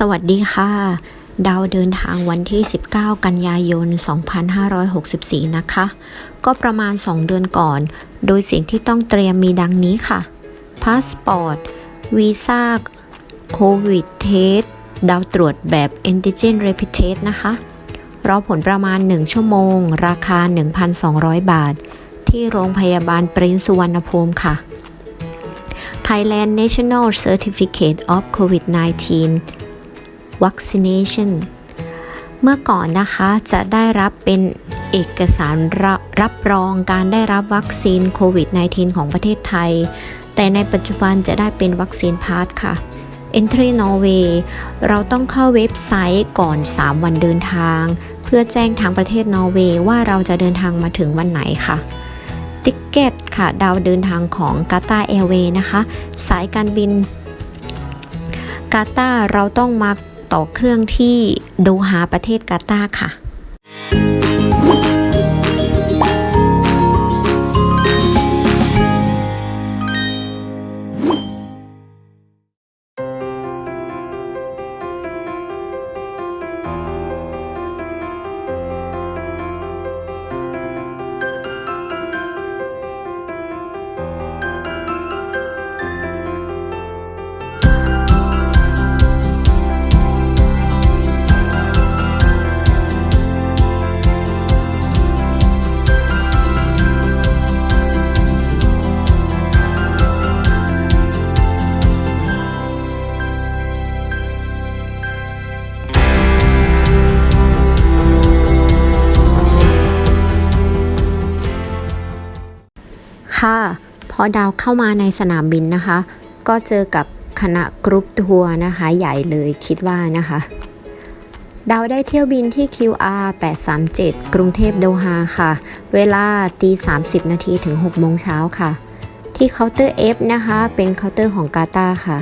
สวัสดีค่ะ ดาวเดินทางวันที่ 19 กันยายน 2564 นะคะ ก็ประมาณ 2 เดือนก่อน โดยสิ่งที่ต้องเตรียมมีดังนี้ค่ะ พาสปอร์ต วีซ่า โควิดเทส ดาวตรวจแบบ Antigen Rapid Test นะคะ รอผลประมาณ 1 ชั่วโมง ราคา 1,200 บาท ที่โรงพยาบาลปรินสุวรรณภูมิค่ะ Thailand National Certificate of COVID-19 Vaccination เมื่อก่อนนะคะจะได้รับเป็นเอกสารรับรับรองการได้รับวัคซีนโควิด -19 ของประเทศไทย แต่ในปัจจุบันจะได้เป็นวัคซีนพาสค่ะ Entry Norway เราต้องเข้าเว็บไซต์ก่อน 3 วันเดินทาง เพื่อแจ้งทางประเทศนอร์เวย์ว่าเราจะเดินทางมาถึงวันไหนค่ะติ๊กเก็ตค่ะดาวเดินทางของกาตา r อ i r w a y นะคะ สายการบินกาตาเราต้องมา ต่อเครื่องที่โดฮาประเทศกาตาร์ค่ะ ค่ะพอดาวเข้ามาในสนามบินนะคะ ก็เจอกับคณะกรุ๊ปทัวร์นะคะ ใหญ่เลยคิดว่านะคะ ดาวได้เที่ยวบินที่ QR 837 กรุงเทพโดฮาค่ะ เวลาตี30 นาทีถึง 6 โมงเช้าค่ะ ที่เคาน์เตอร์ F นะคะ เป็นเคาน์เตอร์ของกาตาค่ะ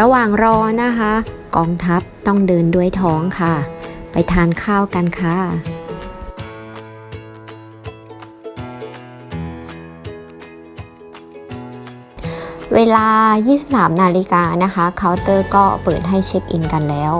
ระหว่างรอนะคะ กองทัพต้องเดินด้วยท้องค่ะ ไปทานข้าวกันค่ะ เวลา 23 นาฬิกานะคะเคาน์เตอร์ก็เปิดให้เช็คอินกันแล้ว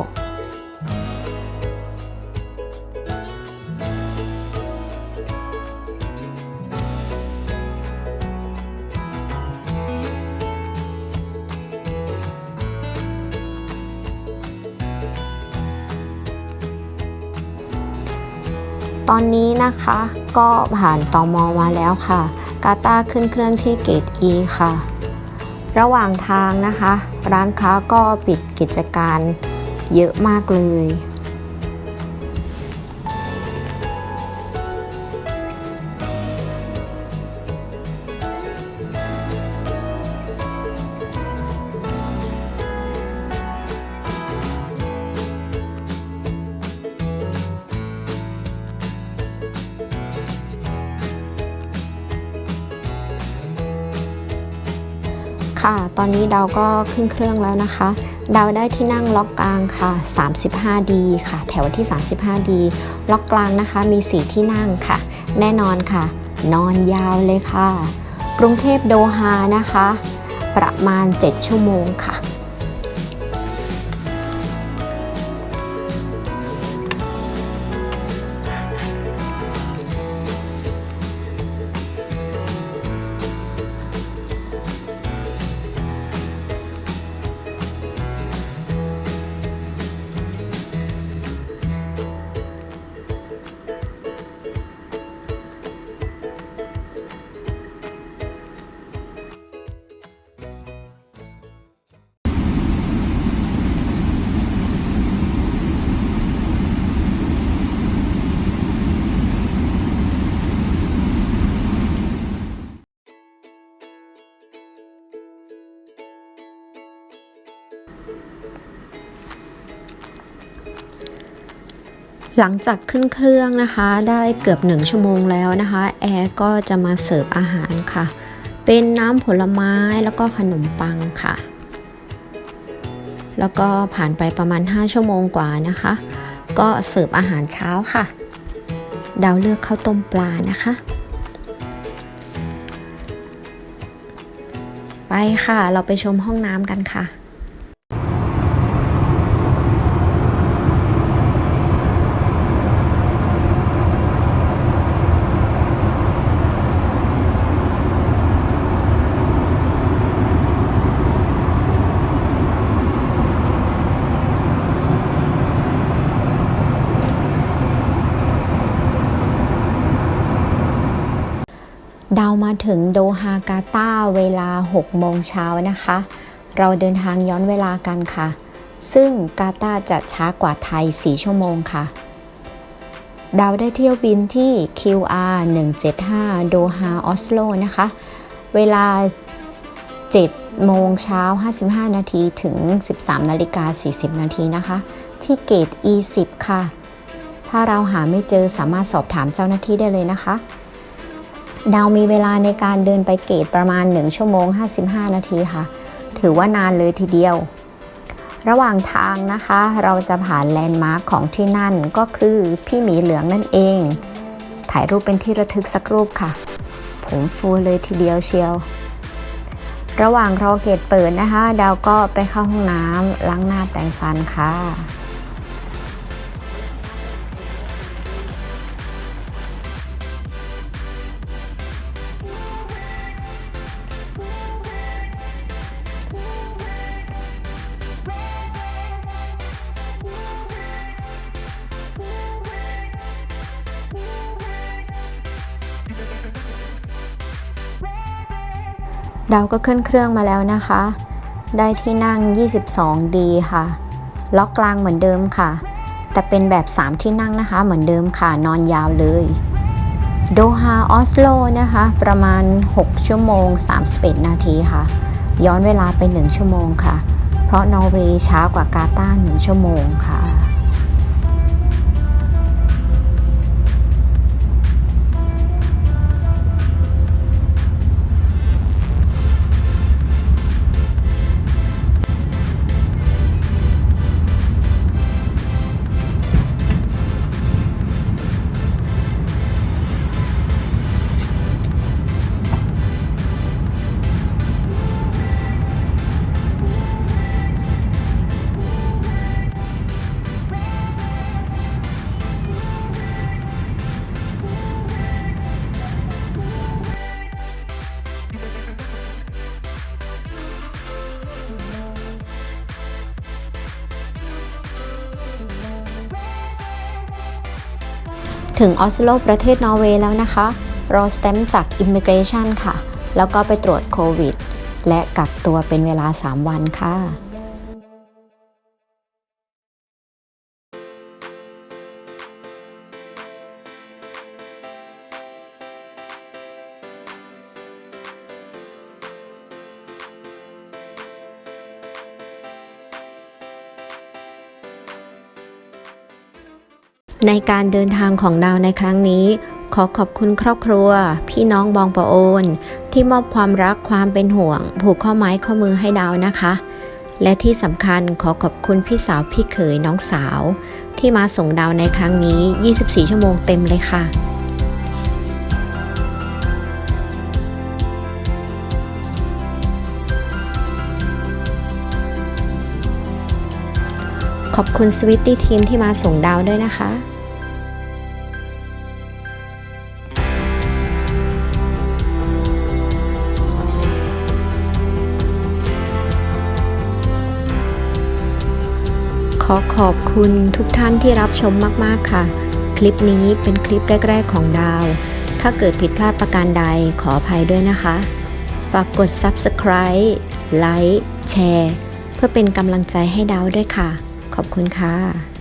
ตอนนี้นะคะก็ผ่านตอมอมาแล้วค่ะ กาตาขึ้นเครื่องที่เกต E ค่ะ ระหว่างทางนะคะ ร้านค้าก็ปิดกิจการเยอะมากเลย ค่ะ ตอนนี้ดาวก็ขึ้นเครื่องแล้วนะคะ ดาวได้ที่นั่งล็อกกลางค่ะ 35D ค่ะ แถวที่ 35D ล็อกกลางนะคะมี 4 ที่นั่งค่ะ แน่นอนค่ะ นอนยาวเลยค่ะ กรุงเทพโดฮานะคะ ประมาณ 7 ชั่วโมงค่ะ หลังจากขึ้นเครื่องนะคะ ได้เกือบหนึ่งชั่วโมงแล้วนะคะแอร์ก็จะมาเสิร์ฟอาหารค่ะ เป็นน้ำผลไม้แล้วก็ขนมปังค่ะ แล้วก็ผ่านไปประมาณ 5 ชั่วโมงกว่านะคะ ก็เสิร์ฟอาหารเช้าค่ะ ดาวเลือกข้าวต้มปลานะคะ ไปค่ะเราไปชมห้องน้ำกันค่ะ มาถึงโดฮากาตาเวลา 6 โมงเช้านะคะ เราเดินทางย้อนเวลากันค่ะ ซึ่งกาตาจะช้ากว่าไทย 4 ชั่วโมงค่ะ ดาวได้เที่ยวบินที่ QR 175 โดฮาออสโลนะคะ เวลา 7 โมงเช้า 55 นาทีถึง 13 นาฬิกา 40 นาทีนะคะ ที่เกต E10 ค่ะ ถ้าเราหาไม่เจอสามารถสอบถามเจ้าหน้าที่ได้เลยนะคะ ดาวมีเวลาในการเดินไปเกตประมาณ 1 ชั่วโมง 55 นาทีค่ะ ถือว่านานเลยทีเดียว ระหว่างทางนะคะ เราจะผ่านแลนด์มาร์คของที่นั่นก็คือพี่หมีเหลืองนั่นเอง ถ่ายรูปเป็นที่ระทึกสักรูปค่ะ ผมฟูเลยทีเดียวเชียว ระหว่างรอเกตเปิดนะคะ ดาวก็ไปเข้าห้องน้ำล้างหน้าแปรงฟันค่ะ ดาวก็ขึ้นเครื่องมาแล้วนะคะ ได้ที่นั่ง 22ดีค่ะ ล็อกกลางเหมือนเดิมค่ะ แต่เป็นแบบ 3 ที่นั่งนะคะ เหมือนเดิมค่ะ นอนยาวเลย โดฮาออสโลนะคะ ประมาณ 6 ชั่วโมง 31 นาทีค่ะ ย้อนเวลาไป 1 ชั่วโมงค่ะ เพราะนอร์เวย์ช้ากว่ากาตาร์1ชั่วโมงค่ะ ถึงออสโลประเทศนอร์เวย์แล้วนะคะ รอสเต็มจาก Immigration ค่ะ แล้วก็ไปตรวจโควิด และกักตัวเป็นเวลา 3 วันค่ะ ในการเดินทางของดาวในครั้งนี้ ขอขอบคุณครอบครัว พี่น้องบองปะโอน ที่มอบความรักความเป็นห่วง ผูกข้อไม้ข้อมือให้ดาวนะคะ และที่สำคัญขอขอบคุณพี่สาวพี่เขยน้องสาว ที่มาส่งดาวในครั้งนี้ 24 ชั่วโมงเต็มเลยค่ะ ขอบคุณสวิตตี้ทีมที่มาส่งดาวด้วยนะคะขอขอบคุณทุกท่านที่รับชมมาก ๆ ค่ะ คลิปนี้เป็นคลิปแรก ๆ ของดาว ถ้าเกิดผิดพลาดประการใดขออภัยด้วยนะคะ ฝากกด Subscribe ไลค์แชร์ เพื่อเป็นกำลังใจให้ดาวด้วยค่ะ ขอบคุณค่ะ